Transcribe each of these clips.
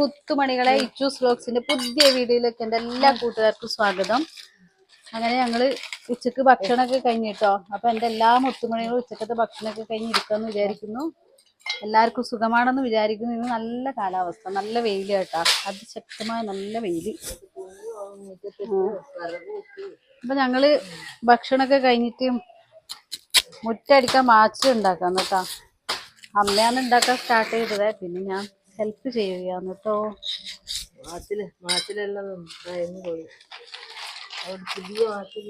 മുത്തുമണികളെ ഇച്ചൂസ് ബ്ലോഗ്സിന്റെ പുതിയ വീഡിയോയിലേക്ക് എന്റെ എല്ലാ കൂട്ടുകാർക്കും സ്വാഗതം. അങ്ങനെ ഞങ്ങൾ ഉച്ചയ്ക്ക് ഭക്ഷണമൊക്കെ കഴിഞ്ഞിട്ടോ? അപ്പൊ എന്റെ എല്ലാ മുത്തുമണികളും ഉച്ചക്കത്തെ ഭക്ഷണമൊക്കെ കഴിഞ്ഞിരിക്കാന്ന് വിചാരിക്കുന്നു. എല്ലാവർക്കും സുഖമാണെന്ന് വിചാരിക്കുന്നു. ഇന്ന് നല്ല കാലാവസ്ഥ. നല്ല വെയിൽ കേട്ടാ. അതിശക്തമായ നല്ല വെയിൽ. അപ്പൊ ഞങ്ങൾ ഭക്ഷണമൊക്കെ കഴിഞ്ഞിട്ട് മുറ്റടിക്കാൻ മാച്ച് ഉണ്ടാക്കാം കേട്ടാ. അമ്മയാണ് ഉണ്ടാക്കാൻ സ്റ്റാർട്ട് ചെയ്തത്. പിന്നെ ഞാൻ ഹെൽപ്പ് ചെയ്യുകയാണ് കേട്ടോ മാച്ചിൽ കഴിഞ്ഞു പോയി പുതിയ മാച്ചിൽ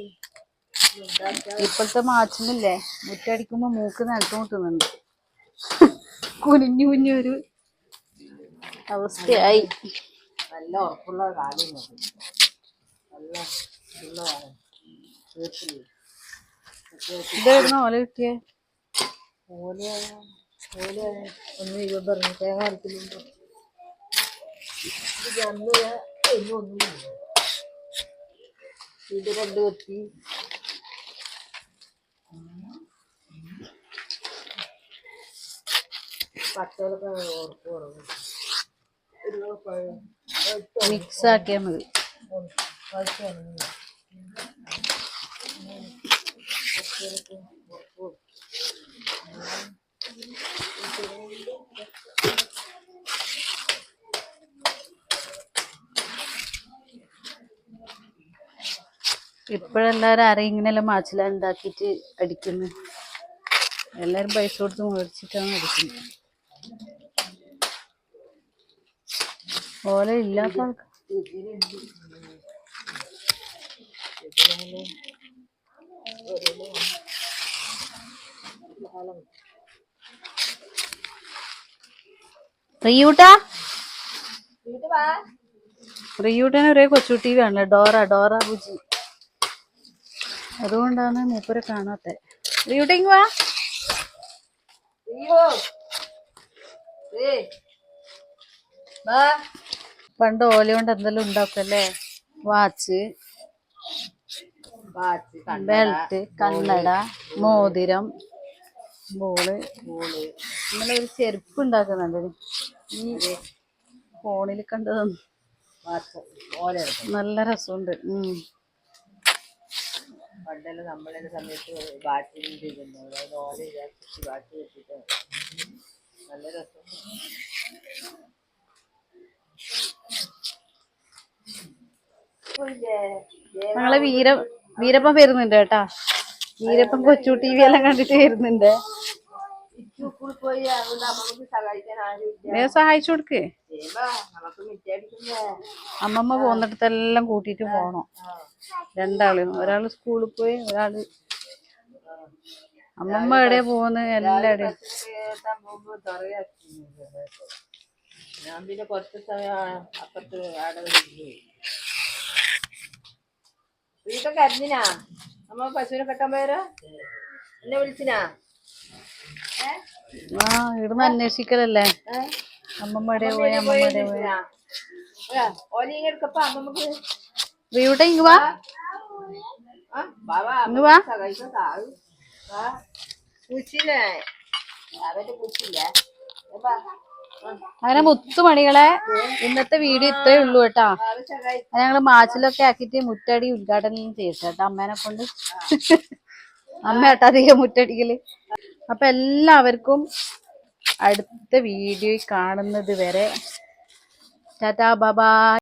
ഇപ്പോഴത്തെ മാച്ചിനില്ലേ മുറ്റടിക്കുമ്പോ മൂക്ക് നിലത്ത് മുട്ടുന്നുണ്ട്. കുനിഞ്ഞു കുഞ്ഞൊരു അവസ്ഥയായി. നല്ല ഉറപ്പുള്ള കാര്യം നല്ല ഇതായിരുന്നു ഓല കിട്ടിയേ? ഓല ഓല ഒന്ന് ഇരുപത് പറഞ്ഞു തേങ്ങ അരക്കിലുണ്ടോ ഇത് അന്ന് ഒന്നും ഒന്നുമില്ല ഇത് രണ്ട് കൊത്തി പച്ചവളൊക്കെ ഉറപ്പ് കുറവ്. മിക്സ് ആക്കിയാ മതി ഇപ്പോഴെല്ലാരും ആരെയും ഇങ്ങനെയല്ല മാച്ചില ഉണ്ടാക്കിയിട്ട് അടിക്കുന്നു. എല്ലാരും പൈസ കൊടുത്ത് മേടിച്ചിട്ടാണ് അടിക്കുന്നത് ഓല ഇല്ലാത്ത പ്രിയൂട്ടാ? റിയൂട്ടാ റിയൂട്ടന് ഒരേ കൊച്ചു ടി വി ആണ് ഡോറ ഡോറ ബുജി. അതുകൊണ്ടാണ് മൂപ്പരെ കാണാത്തെ. റിയൂട്ട ഇങ്ങ് വാ. പണ്ട് ഓല കൊണ്ട് എന്തെല്ലാം ഉണ്ടാക്കല്ലേ? വാച്ച് ബെൽറ്റ് കണ്ണട മോതിരം ബോൾ. ഇന്നലെ ഒരു ചെരുപ്പ് ഉണ്ടാക്കുന്നുണ്ട്. ഈ ഫോണിൽ കണ്ടതൊന്നും നല്ല രസമുണ്ട്. ഉം. പണ്ടെല്ലാം നമ്മളെ സമയത്ത് ബാറ്റ് ചെയ്തിരുന്നു. അതായത് ഓല ഇതാക്കി ബാറ്റ് വെച്ചിട്ട്. നല്ല രസം. ഞങ്ങളെ വീര വീരപ്പൻ വരുന്നുണ്ട് കേട്ടാ. വീരപ്പൻ കൊച്ചു ടി വി എല്ലാം കണ്ടിട്ട് വരുന്നുണ്ട്. സഹായിച്ചു കൊടുക്ക്. അമ്മമ്മ പോന്നിടത്തെല്ലാം കൂട്ടിട്ട് പോണം. രണ്ടാൾ ഒരാൾ സ്കൂളിൽ പോയി ഒരാൾ അമ്മമ്മ എവിടെ പോകുന്നത് തറയാക്കി ഞാൻ പിന്നെ കുറച്ച് സമയം അപ്പുറത്ത് ആടെ പോയി വീട്ടൊക്കെ അരിഞ്ഞിനാ അമ്മ പശുവിനെ കെട്ടാൻ പോയാരോ എന്നെ വിളിച്ചിനാ? ആ ഇവിടുന്ന് അന്വേഷിക്കലല്ലേ? ഏ? അമ്മമ്മ എവിടെ പോയി അമ്മ അമ്മമ്മ എവിടെ പോയി? വിളിച്ചിനാ? ഏ, ഓലിങ്ങ എടുക്കപ്പ അമ്മമ്മക്ക്. റിയൂട്ട ഇങ്ങ് വാ ഇങ്ങ് വാ അങ്ങനെ മുത്തുമണികളെ ഇന്നത്തെ വീഡിയോ ഇത്രേ ഉള്ളൂ കേട്ടാ. ഞങ്ങൾ മാച്ചിലൊക്കെ ആക്കിയിട്ട് മുറ്റടി ഉദ്ഘാടനം ചെയ്തു കേട്ടോ അമ്മേനെ കൊണ്ട്. അമ്മ കേട്ടാ അധികം മുറ്റടിക്കൽ. അപ്പൊ എല്ലാവർക്കും അടുത്ത വീഡിയോ കാണുന്നത് വരെ ടാറ്റാ ബബാ